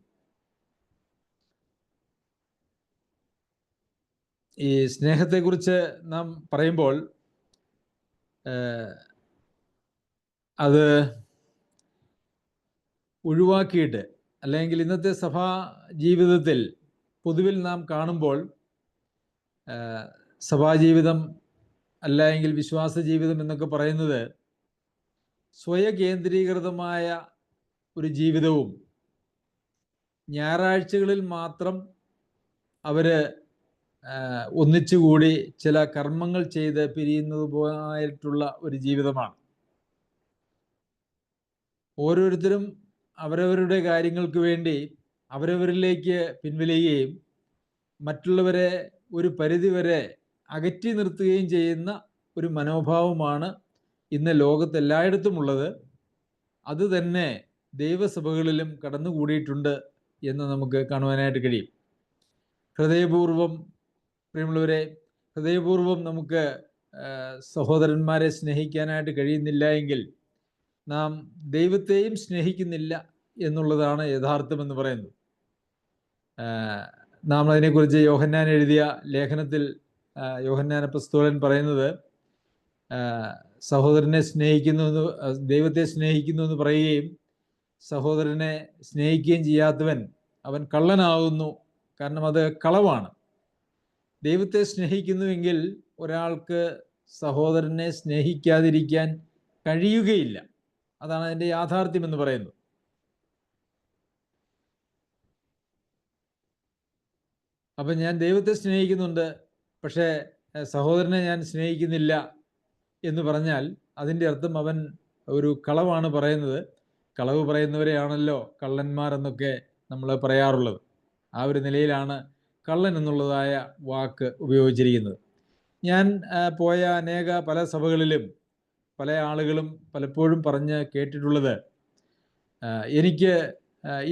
ഈ സ്നേഹത്തെക്കുറിച്ച് നാം പറയുമ്പോൾ അത് ഒഴിവാക്കിയിട്ട് അല്ലെങ്കിൽ ഇന്നത്തെ സഭാ ജീവിതത്തിൽ പൊതുവിൽ നാം കാണുമ്പോൾ സഭാജീവിതം അല്ല എങ്കിൽ വിശ്വാസ ജീവിതം എന്നൊക്കെ പറയുന്നത് സ്വയകേന്ദ്രീകൃതമായ ഒരു ജീവിതവും ഞായറാഴ്ചകളിൽ മാത്രം അവർ ഒന്നിച്ചുകൂടി ചില കർമ്മങ്ങൾ ചെയ്ത് പിരിയുന്നത് പോലായിട്ടുള്ള ഒരു ജീവിതമാണ്. ഓരോരുത്തരും അവരവരുടെ കാര്യങ്ങൾക്ക് വേണ്ടി അവരവരിലേക്ക് പിൻവലിയുകയും മറ്റുള്ളവരെ ഒരു പരിധിവരെ അകറ്റി നിർത്തുകയും ചെയ്യുന്ന ഒരു മനോഭാവമാണ് ഇന്ന് ലോകത്ത് എല്ലായിടത്തും ഉള്ളത് അത് തന്നെ ദൈവസഭകളിലും കടന്നുകൂടിയിട്ടുണ്ട് എന്ന് നമുക്ക് കാണുവാനായിട്ട് കഴിയും. ഹൃദയപൂർവം പ്രിയമുള്ളവരെ ഹൃദയപൂർവം നമുക്ക് സഹോദരന്മാരെ സ്നേഹിക്കാനായിട്ട് കഴിയുന്നില്ല എങ്കിൽ നാം ദൈവത്തെയും സ്നേഹിക്കുന്നില്ല എന്നുള്ളതാണ് യഥാർത്ഥമെന്ന് പറയുന്നത്. നാം അതിനെക്കുറിച്ച് യോഹന്നാൻ എഴുതിയ ലേഖനത്തിൽ യോഹന്നാൻ അപ്പസ്തോലൻ പറയുന്നത് സഹോദരനെ സ്നേഹിക്കുന്നു എന്ന് ദൈവത്തെ സ്നേഹിക്കുന്നു എന്ന് പറയുകയും സഹോദരനെ സ്നേഹിക്കുകയും ചെയ്യാത്തവൻ അവൻ കള്ളനാകുന്നു. കാരണം അത് കളവാണ്. ദൈവത്തെ സ്നേഹിക്കുന്നുവെങ്കിൽ ഒരാൾക്ക് സഹോദരനെ സ്നേഹിക്കാതിരിക്കാൻ കഴിയുകയില്ല. അതാണ് അതിന്റെ യാഥാർത്ഥ്യം എന്ന് പറയുന്നത്. അപ്പം ഞാൻ ദൈവത്തെ സ്നേഹിക്കുന്നുണ്ട് പക്ഷേ സഹോദരനെ ഞാൻ സ്നേഹിക്കുന്നില്ല എന്ന് പറഞ്ഞാൽ അതിന്റെ അർത്ഥം അവൻ ഒരു കളവാണ് പറയുന്നത്. കളവ് പറയുന്നവരെയാണല്ലോ കള്ളന്മാർ എന്നൊക്കെ നമ്മൾ പറയാറുള്ളത്. ആ ഒരു നിലയിലാണ് കള്ളൻ എന്നുള്ളതായ വാക്ക് ഉപയോഗിച്ചിരിക്കുന്നത്. ഞാൻ പോയ അനേക പല സഭകളിലും പല ആളുകളും പലപ്പോഴും പറഞ്ഞ് കേട്ടിട്ടുള്ളത് എനിക്ക്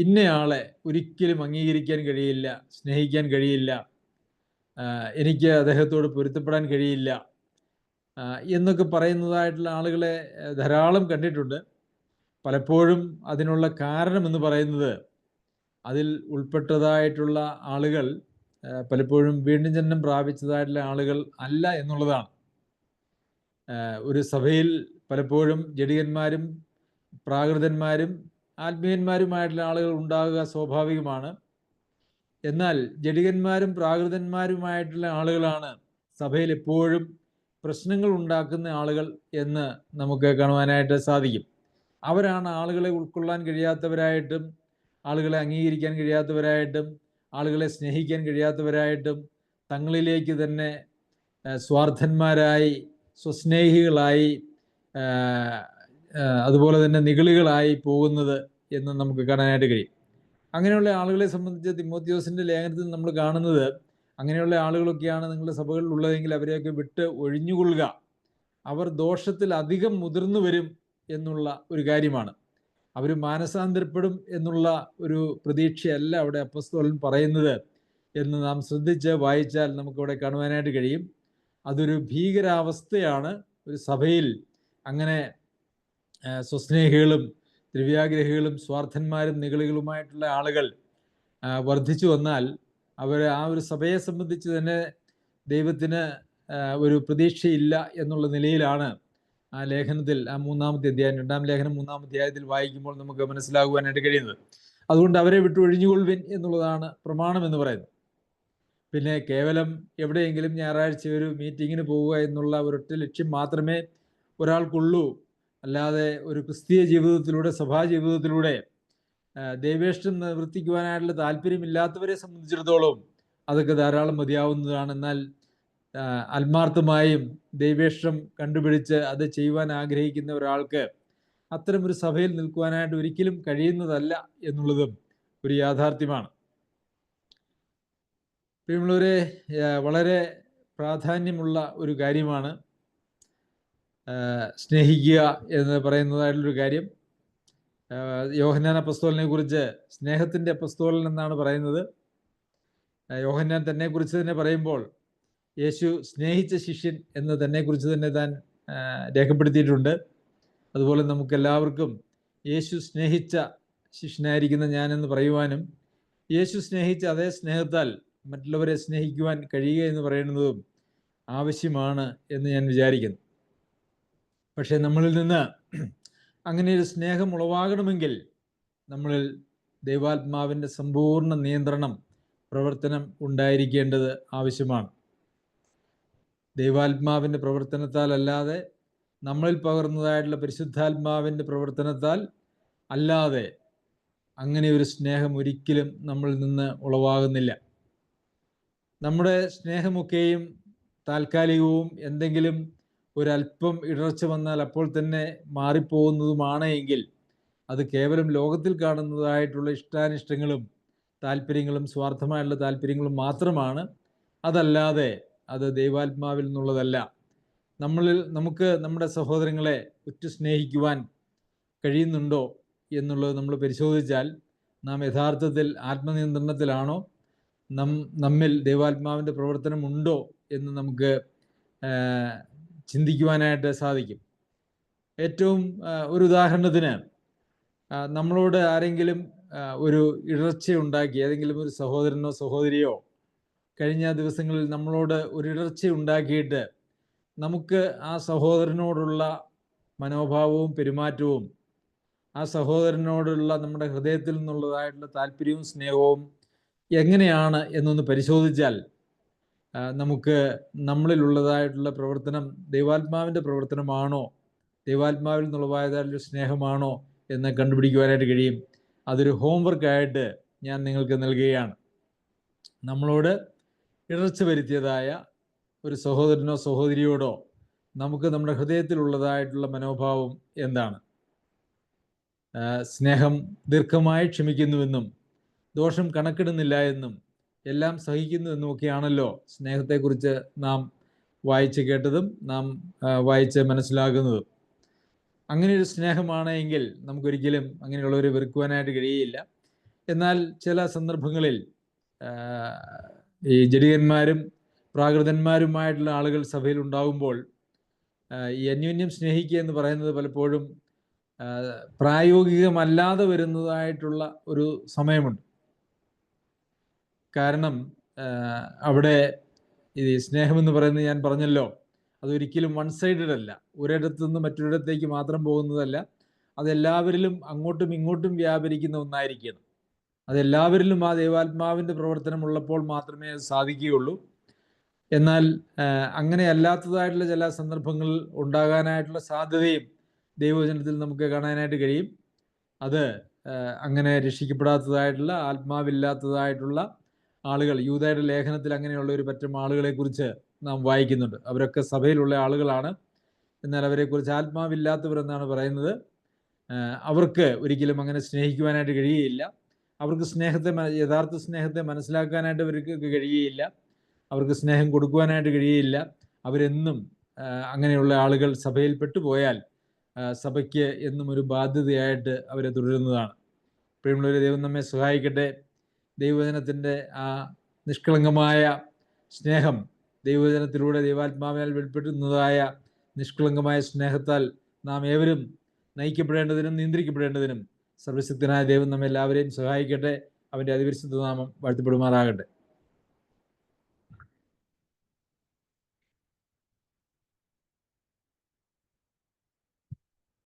ഇന്നയാളെ ഒരിക്കലും അംഗീകരിക്കാൻ കഴിയില്ല സ്നേഹിക്കാൻ കഴിയില്ല എനിക്ക് അദ്ദേഹത്തോട് പൊരുത്തപ്പെടാൻ കഴിയില്ല എന്നൊക്കെ പറയുന്നതായിട്ടുള്ള ആളുകളെ ധാരാളം കണ്ടിട്ടുണ്ട്. പലപ്പോഴും അതിനുള്ള കാരണം എന്ന് പറയുന്നത് അതിൽ ഉൾപ്പെട്ടതായിട്ടുള്ള ആളുകൾ പലപ്പോഴും വീണ്ടും ജനനം പ്രാപിച്ചതായിട്ടുള്ള ആളുകൾ അല്ല എന്നുള്ളതാണ്. ഒരു സഭയിൽ പലപ്പോഴും ജഡികന്മാരും പ്രാകൃതന്മാരും ആത്മീയന്മാരുമായിട്ടുള്ള ആളുകൾ ഉണ്ടാകുക സ്വാഭാവികമാണ്. എന്നാൽ ജഡികന്മാരും പ്രാകൃതന്മാരുമായിട്ടുള്ള ആളുകളാണ് സഭയിൽ എപ്പോഴും പ്രശ്നങ്ങൾ ഉണ്ടാക്കുന്ന ആളുകൾ എന്ന് നമുക്ക് കാണുവാനായിട്ട് സാധിക്കും. അവരാണ് ആളുകളെ ഉൾക്കൊള്ളാൻ കഴിയാത്തവരായിട്ടും ആളുകളെ അംഗീകരിക്കാൻ കഴിയാത്തവരായിട്ടും ആളുകളെ സ്നേഹിക്കാൻ കഴിയാത്തവരായിട്ടും തങ്ങളിലേക്ക് തന്നെ സ്വാർത്ഥന്മാരായി സ്വസ്നേഹികളായി അതുപോലെ തന്നെ നിഗളികളായി പോകുന്നത് എന്ന് നമുക്ക് കാണാനായിട്ട് കഴിയും. അങ്ങനെയുള്ള ആളുകളെ സംബന്ധിച്ച് തിമോത്യോസിന്റെ ലേഖനത്തിൽ നമ്മൾ കാണുന്നത് അങ്ങനെയുള്ള ആളുകളൊക്കെയാണ് നിങ്ങളുടെ സഭകളിൽ ഉള്ളതെങ്കിൽ അവരെയൊക്കെ വിട്ട് ഒഴിഞ്ഞുകൊള്ളുക. അവർ ദോഷത്തിൽ അധികം മുതിർന്നു വരും എന്നുള്ള ഒരു കാര്യമാണ്. അവർ മാനസാന്തരപ്പെടും എന്നുള്ള ഒരു പ്രതീക്ഷയല്ല അവിടെ അപ്പസ്തോലൻ പറയുന്നത് എന്ന് നാം ശ്രദ്ധിച്ച് വായിച്ചാൽ നമുക്കിവിടെ കാണുവാനായിട്ട് കഴിയും. അതൊരു ഭീകരാവസ്ഥയാണ്. ഒരു സഭയിൽ അങ്ങനെ സ്വസ്നേഹികളും ദ്രവ്യാഗ്രഹികളും സ്വാർത്ഥന്മാരും നികളികളുമായിട്ടുള്ള ആളുകൾ വർദ്ധിച്ചു വന്നാൽ അവർ ആ ഒരു സഭയെ സംബന്ധിച്ച് തന്നെ ദൈവത്തിന് ഒരു പ്രതീക്ഷയില്ല എന്നുള്ള നിലയിലാണ് ആ ലേഖനത്തിൽ ആ മൂന്നാമത്തെ അധ്യായം രണ്ടാം ലേഖനം മൂന്നാമത്തെ അധ്യായത്തിൽ വായിക്കുമ്പോൾ നമുക്ക് മനസ്സിലാകുവാനായിട്ട് കഴിയുന്നത്. അതുകൊണ്ട് അവരെ വിട്ടു ഒഴിഞ്ഞുകൊള്ളുവിൻ എന്നുള്ളതാണ് പ്രമാണം എന്ന് പറയുന്നത്. പിന്നെ കേവലം എവിടെയെങ്കിലും ഞായറാഴ്ച ഒരു മീറ്റിങ്ങിന് പോവുക എന്നുള്ള ഒരൊറ്റ ലക്ഷ്യം മാത്രമേ ഒരാൾക്കുള്ളൂ. അല്ലാതെ ഒരു ക്രിസ്തീയ ജീവിതത്തിലൂടെ സഭാ ജീവിതത്തിലൂടെ ദൈവേഷ്ടം നിവർത്തിക്കുവാനായിട്ടുള്ള താല്പര്യമില്ലാത്തവരെ സംബന്ധിച്ചിടത്തോളം അതൊക്കെ ധാരാളം മതിയാവുന്നതാണ്. എന്നാൽ ആത്മാർത്ഥമായും ദൈവേഷം കണ്ടുപിടിച്ച് അത് ചെയ്യുവാൻ ആഗ്രഹിക്കുന്ന ഒരാൾക്ക് അത്തരം ഒരു സഭയിൽ നിൽക്കുവാനായിട്ട് ഒരിക്കലും കഴിയുന്നതല്ല എന്നുള്ളതും ഒരു യാഥാർത്ഥ്യമാണ്. പ്രിയമുള്ളവരെ വളരെ പ്രാധാന്യമുള്ള ഒരു കാര്യമാണ് സ്നേഹിക്കുക എന്ന് പറയുന്നതായിട്ടുള്ളൊരു കാര്യം. യോഹന്നാൻ അപ്പസ്തോലിനെ കുറിച്ച് സ്നേഹത്തിന്റെ അപ്പസ്തോലൻ എന്നാണ് പറയുന്നത്. യോഹന്നാൻ തന്നെ കുറിച്ച് തന്നെ പറയുമ്പോൾ യേശു സ്നേഹിച്ച ശിഷ്യൻ എന്ന് തന്നെ കുറിച്ച് തന്നെ താൻ രേഖപ്പെടുത്തിയിട്ടുണ്ട്. അതുപോലെ നമുക്ക് എല്ലാവർക്കും യേശു സ്നേഹിച്ച ശിഷ്യനായിരിക്കുന്ന ഞാനെന്ന് പറയുവാനും യേശു സ്നേഹിച്ച അതേ സ്നേഹത്താൽ മറ്റുള്ളവരെ സ്നേഹിക്കുവാൻ കഴിയുക എന്ന് പറയുന്നതും ആവശ്യമാണ് എന്ന് ഞാൻ വിചാരിക്കുന്നു. പക്ഷേ നമ്മളിൽ നിന്ന് അങ്ങനെ ഒരു സ്നേഹം ഉളവാകണമെങ്കിൽ നമ്മളിൽ ദൈവാത്മാവിന്റെ സമ്പൂർണ നിയന്ത്രണം പ്രവർത്തനം ഉണ്ടായിരിക്കേണ്ടത് ആവശ്യമാണ്. ദൈവാത്മാവിന്റെ പ്രവർത്തനത്താൽ അല്ലാതെ നമ്മളിൽ പകർന്നതായിട്ടുള്ള പരിശുദ്ധാത്മാവിന്റെ പ്രവർത്തനത്താൽ അല്ലാതെ അങ്ങനെ ഒരു സ്നേഹം ഒരിക്കലും നമ്മളിൽ നിന്ന് ഉളവാകുന്നില്ല. നമ്മുടെ സ്നേഹമൊക്കെയും താൽക്കാലികവും എന്തെങ്കിലും ഒരല്പം ഇടർച്ച വന്നാൽ അപ്പോൾ തന്നെ മാറിപ്പോകുന്നതുമാണ് എങ്കിൽ അത് കേവലം ലോകത്തിൽ കാണുന്നതായിട്ടുള്ള ഇഷ്ടാനിഷ്ടങ്ങളും താല്പര്യങ്ങളും സ്വാർത്ഥമായുള്ള താല്പര്യങ്ങളും മാത്രമാണ്. അതല്ലാതെ അത് ദൈവാത്മാവിൽ നിന്നുള്ളതല്ല. നമ്മളിൽ നമുക്ക് നമ്മുടെ സഹോദരങ്ങളെ ഉറ്റു സ്നേഹിക്കുവാൻ കഴിയുന്നുണ്ടോ എന്നുള്ളത് നമ്മൾ പരിശോധിച്ചാൽ നാം യഥാർത്ഥത്തിൽ ആത്മനിയന്ത്രണത്തിലാണോ? നം നമ്മിൽ ദൈവാത്മാവിന്റെ പ്രവർത്തനമുണ്ടോ എന്ന് നമുക്ക് ചിന്തിക്കുവാനായിട്ട് സാധിക്കും. ഏറ്റവും ഒരു ഉദാഹരണത്തിന് നമ്മളോട് ആരെങ്കിലും ഒരു ഇടർച്ച ഉണ്ടാക്കി ഏതെങ്കിലും ഒരു സഹോദരനോ സഹോദരിയോ കഴിഞ്ഞ ദിവസങ്ങളിൽ നമ്മളോട് ഒരു ഇടർച്ച ഉണ്ടാക്കിയിട്ട് നമുക്ക് ആ സഹോദരനോടുള്ള മനോഭാവവും പെരുമാറ്റവും ആ സഹോദരനോടുള്ള നമ്മുടെ ഹൃദയത്തിൽ നിന്നുള്ളതായിട്ടുള്ള താല്പര്യവും സ്നേഹവും എങ്ങനെയാണ് എന്നൊന്ന് പരിശോധിച്ചാൽ നമുക്ക് നമ്മളിലുള്ളതായിട്ടുള്ള പ്രവർത്തനം ദൈവാത്മാവിന്റെ പ്രവർത്തനമാണോ ദൈവാത്മാവിൽ നിന്നുള്ളതായതായിട്ടുള്ള സ്നേഹമാണോ എന്ന് കണ്ടുപിടിക്കുവാനായിട്ട് കഴിയും. അതൊരു ഹോംവർക്കായിട്ട് ഞാൻ നിങ്ങൾക്ക് നൽകുകയാണ്. നമ്മളോട് ഇടർച്ച വരുത്തിയതായ ഒരു സഹോദരനോ സഹോദരിയോടോ നമുക്ക് നമ്മുടെ ഹൃദയത്തിലുള്ളതായിട്ടുള്ള മനോഭാവം എന്താണ്? സ്നേഹം ദീർഘമായി ക്ഷമിക്കുന്നുവെന്നും ദോഷം കണക്കിടുന്നില്ല എന്നും എല്ലാം സഹിക്കുന്നു എന്നുമൊക്കെയാണല്ലോ സ്നേഹത്തെക്കുറിച്ച് നാം വായിച്ച് കേട്ടതും നാം വായിച്ച് മനസ്സിലാകുന്നതും. അങ്ങനെ ഒരു സ്നേഹമാണ് എങ്കിൽ നമുക്കൊരിക്കലും അങ്ങനെയുള്ളവരെ വെറുക്കുവാനായിട്ട് കഴിയില്ല. എന്നാൽ ചില സന്ദർഭങ്ങളിൽ ഈ ജഡികന്മാരും പ്രാകൃതന്മാരുമായിട്ടുള്ള ആളുകൾ സഭയിൽ ഉണ്ടാകുമ്പോൾ ഈ അന്യോന്യം സ്നേഹിക്കുക എന്ന് പറയുന്നത് പലപ്പോഴും പ്രായോഗികമല്ലാതെ വരുന്നതായിട്ടുള്ള ഒരു സമയമുണ്ട്. കാരണം അവിടെ ഈ സ്നേഹമെന്ന് പറയുന്നത് ഞാൻ പറഞ്ഞല്ലോ അതൊരിക്കലും വൺ സൈഡഡ് അല്ല. ഒരിടത്തു നിന്ന് മറ്റൊരിടത്തേക്ക് മാത്രം പോകുന്നതല്ല. അതെല്ലാവരിലും അങ്ങോട്ടും ഇങ്ങോട്ടും വ്യാപരിക്കുന്ന ഒന്നായിരിക്കണം അതെല്ലാവരിലും ആ ദൈവാത്മാവിന്റെ പ്രവർത്തനം ഉള്ളപ്പോൾ മാത്രമേ അത് സാധിക്കുകയുള്ളൂ. എന്നാൽ അങ്ങനെ അല്ലാത്തതായിട്ടുള്ള ചില സന്ദർഭങ്ങൾ ഉണ്ടാകാനായിട്ടുള്ള സാധ്യതയും ദൈവവചനത്തിൽ നമുക്ക് കാണാനായിട്ട് കഴിയും. അത് അങ്ങനെ രക്ഷിക്കപ്പെടാത്തതായിട്ടുള്ള ആത്മാവില്ലാത്തതായിട്ടുള്ള ആളുകൾ യൂതയുടെ ലേഖനത്തിൽ അങ്ങനെയുള്ള ഒരു പറ്റം ആളുകളെ കുറിച്ച് നാം വായിക്കുന്നുണ്ട്. അവരൊക്കെ സഭയിലുള്ള ആളുകളാണ്. എന്നാൽ അവരെക്കുറിച്ച് ആത്മാവില്ലാത്തവർ എന്നാണ് പറയുന്നത്. അവർക്ക് ഒരിക്കലും അങ്ങനെ സ്നേഹിക്കുവാനായിട്ട് കഴിയുകയില്ല. അവർക്ക് സ്നേഹത്തെ യഥാർത്ഥ സ്നേഹത്തെ മനസ്സിലാക്കാനായിട്ട് അവർക്ക് കഴിയുകയില്ല. അവർക്ക് സ്നേഹം കൊടുക്കുവാനായിട്ട് കഴിയുകയില്ല. അവരെന്നും അങ്ങനെയുള്ള ആളുകൾ സഭയിൽ പെട്ടുപോയാൽ സഭയ്ക്ക് എന്നും ഒരു ബാധ്യതയായിട്ട് അവരെ തുടരുന്നതാണ്. പ്രിയമുള്ളവരെ ദൈവം നമ്മെ സഹായിക്കട്ടെ. ദൈവവചനത്തിന്റെ ആ നിഷ്കളങ്കമായ സ്നേഹം ദൈവജനത്തിലൂടെ ദൈവാത്മാവിനാൽ വെളിപ്പെടുന്നതായ നിഷ്കളങ്കമായ സ്നേഹത്താൽ നാം ഏവരും നയിക്കപ്പെടേണ്ടതിനും നിയന്ത്രിക്കപ്പെടേണ്ടതിനും സർവശക്തനായ ദൈവം നമ്മെല്ലാവരെയും സഹായിക്കട്ടെ. അവന്റെ അതിവിശുദ്ധ നാമം വാഴ്ത്തപ്പെടുമാറാകട്ടെ.